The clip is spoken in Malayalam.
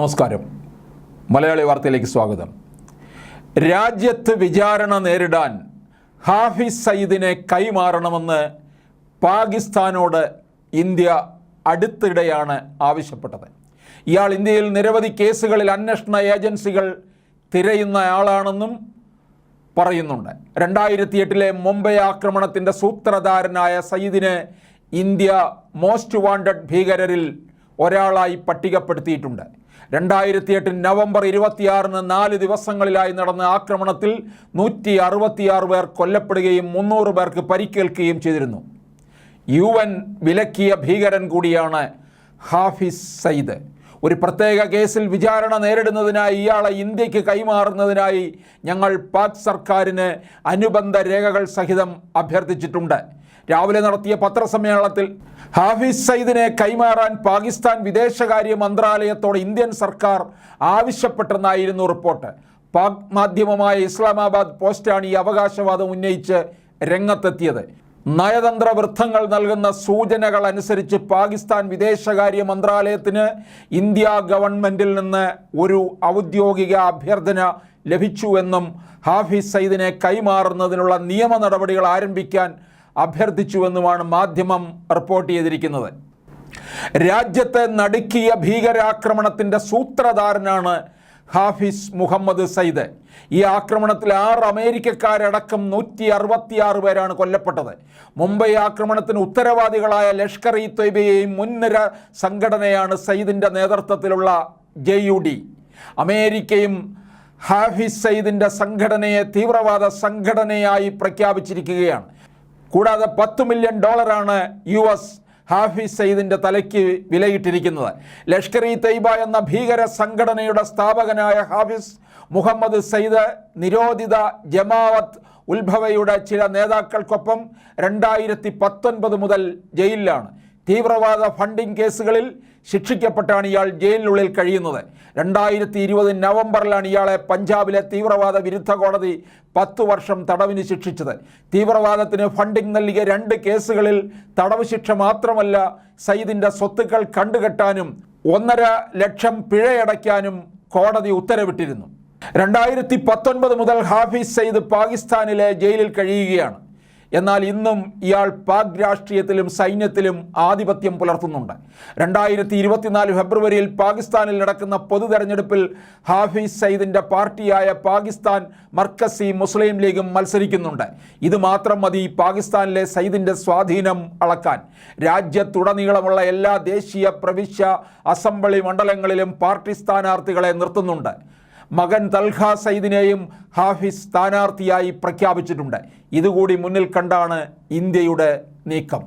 നമസ്കാരം. മലയാളി വാർത്തയിലേക്ക് സ്വാഗതം. രാജ്യത്ത് വിചാരണ നേരിടാൻ ഹാഫിസ് സയ്യിദിനെ കൈമാറണമെന്ന് പാകിസ്ഥാനോട് ഇന്ത്യ അടുത്തിടെയാണ് ആവശ്യപ്പെട്ടത്. ഇയാൾ ഇന്ത്യയിൽ നിരവധി കേസുകളിൽ അന്വേഷണ ഏജൻസികൾ തിരയുന്ന ആളാണെന്നും പറയുന്നുണ്ട്. രണ്ടായിരത്തി എട്ടിലെ മുംബൈ ആക്രമണത്തിന്റെ സൂത്രധാരനായ സയ്യിദിനെ ഇന്ത്യ മോസ്റ്റ് വാണ്ടഡ് ഭീകരരിൽ ഒരാളായി പട്ടികപ്പെടുത്തിയിട്ടുണ്ട്. രണ്ടായിരത്തി എട്ട് നവംബർ ഇരുപത്തിയാറിന് നാല് ദിവസങ്ങളിലായി നടന്ന ആക്രമണത്തിൽ നൂറ്റി അറുപത്തിയാറ് പേർ കൊല്ലപ്പെടുകയും മുന്നൂറ് പേർക്ക് പരിക്കേൽക്കുകയും ചെയ്തിരുന്നു. യു എൻ വിലക്കിയ ഭീകരൻ കൂടിയാണ് ഹാഫിസ് സയ്ദ് ഒരു പ്രത്യേക കേസിൽ വിചാരണ നേരിടുന്നതിനായി ഇയാളെ ഇന്ത്യയ്ക്ക് കൈമാറുന്നതിനായി ഞങ്ങൾ പാക് സർക്കാരിന് അനുബന്ധ രേഖകൾ സഹിതം അഭ്യർത്ഥിച്ചിട്ടുണ്ട്. രാവിലെ നടത്തിയ പത്രസമ്മേളനത്തിൽ ഹാഫിസ് സയ്യിദിനെ കൈമാറാൻ പാകിസ്ഥാൻ വിദേശകാര്യ മന്ത്രാലയത്തോട് ഇന്ത്യൻ സർക്കാർ ആവശ്യപ്പെട്ടെന്നായിരുന്നു റിപ്പോർട്ട്. പാക് മാധ്യമമായ ഇസ്ലാമാബാദ് പോസ്റ്റാണ് ഈ അവകാശവാദം ഉന്നയിച്ച് രംഗത്തെത്തിയത്. നയതന്ത്ര വൃത്തങ്ങൾ നൽകുന്ന സൂചനകൾ അനുസരിച്ച് പാകിസ്ഥാൻ വിദേശകാര്യ മന്ത്രാലയത്തിന് ഇന്ത്യ ഗവൺമെന്റിൽ നിന്ന് ഒരു ഔദ്യോഗിക അഭ്യർത്ഥന ലഭിച്ചുവെന്നും ഹാഫിസ് സയ്യിദിനെ കൈമാറുന്നതിനുള്ള നിയമ നടപടികൾ ആരംഭിക്കാൻ അഭ്യർത്ഥിച്ചുവെന്നുമാണ് മാധ്യമം റിപ്പോർട്ട് ചെയ്തിരിക്കുന്നത്. രാജ്യത്തെ നടുക്കിയ ഭീകരാക്രമണത്തിന്റെ സൂത്രധാരനാണ് ഹാഫിസ് മുഹമ്മദ് സയ്ദ്. ഈ ആക്രമണത്തിൽ ആറ് അമേരിക്കക്കാരടക്കം നൂറ്റി അറുപത്തിയാറ് പേരാണ് കൊല്ലപ്പെട്ടത്. മുംബൈ ആക്രമണത്തിന് ഉത്തരവാദികളായ ലഷ്കർ ഇ തൊയ്ബയെയും മുൻനിര സംഘടനയാണ് സയ്യിദിന്റെ നേതൃത്വത്തിലുള്ള ജെ യു ഡി. അമേരിക്കയും ഹാഫിസ് സയ്യിദിന്റെ സംഘടനയെ തീവ്രവാദ സംഘടനയായി പ്രഖ്യാപിച്ചിരിക്കുകയാണ്. കൂടാതെ പത്ത് മില്യൺ ഡോളറാണ് യു എസ് ഹാഫിസ് സയ്യിദിന്റെ തലയ്ക്ക് വിലയിട്ടിരിക്കുന്നത്. ലഷ്കർ ഇ തൈബ എന്ന ഭീകര സംഘടനയുടെ സ്ഥാപകനായ ഹാഫിസ് മുഹമ്മദ് സയ്യിദ് നിരോധിത ജമാവത്ത് ഉത്ഭവയുടെ ചില നേതാക്കൾക്കൊപ്പം രണ്ടായിരത്തി പത്തൊൻപത് മുതൽ ജയിലിലാണ്. തീവ്രവാദ ഫണ്ടിംഗ് കേസുകളിൽ ശിക്ഷിക്കപ്പെട്ടാണ് ഇയാൾ ജയിലിനുള്ളിൽ കഴിയുന്നത്. രണ്ടായിരത്തി ഇരുപത് നവംബറിലാണ് ഇയാളെ പഞ്ചാബിലെ തീവ്രവാദ വിരുദ്ധ കോടതി പത്ത് വർഷം തടവിന് ശിക്ഷിച്ചത്. തീവ്രവാദത്തിന് ഫണ്ടിംഗ് നൽകിയ രണ്ട് കേസുകളിൽ തടവ് ശിക്ഷ മാത്രമല്ല സയ്യിദിന്റെ സ്വത്തുക്കൾ കണ്ടുകെട്ടാനും ഒന്നര ലക്ഷം പിഴയടയ്ക്കാനും കോടതി ഉത്തരവിട്ടിരുന്നു. രണ്ടായിരത്തി പത്തൊൻപത് മുതൽ ഹാഫിസ് സയ്യിദ് പാകിസ്ഥാനിലെ ജയിലിൽ കഴിയുകയാണ്. എന്നാൽ ഇന്നും ഇയാൾ പാക് രാഷ്ട്രീയത്തിലും സൈന്യത്തിലും ആധിപത്യം പുലർത്തുന്നുണ്ട്. രണ്ടായിരത്തി ഇരുപത്തിനാല് ഫെബ്രുവരിയിൽ പാകിസ്ഥാനിൽ നടക്കുന്ന പൊതു തെരഞ്ഞെടുപ്പിൽ ഹാഫിസ് സയ്യിദിന്റെ പാർട്ടിയായ പാകിസ്ഥാൻ മർക്കസി മുസ്ലിം ലീഗും മത്സരിക്കുന്നുണ്ട്. ഇത് മാത്രം മതി പാകിസ്ഥാനിലെ സയ്യിദിന്റെ സ്വാധീനം അളക്കാൻ. രാജ്യത്തുടനീളമുള്ള എല്ലാ ദേശീയ പ്രവിശ്യ അസംബ്ലി മണ്ഡലങ്ങളിലും പാർട്ടി സ്ഥാനാർത്ഥികളെ നിർത്തുന്നുണ്ട്. മകൻ തൽഹ സയ്യിദിനെയും ഹാഫിസ് സ്ഥാനാർത്ഥിയായി പ്രഖ്യാപിച്ചിട്ടുണ്ട്. ഇതുകൂടി മുന്നിൽ കണ്ടാണ് ഇന്ത്യയുടെ നീക്കം.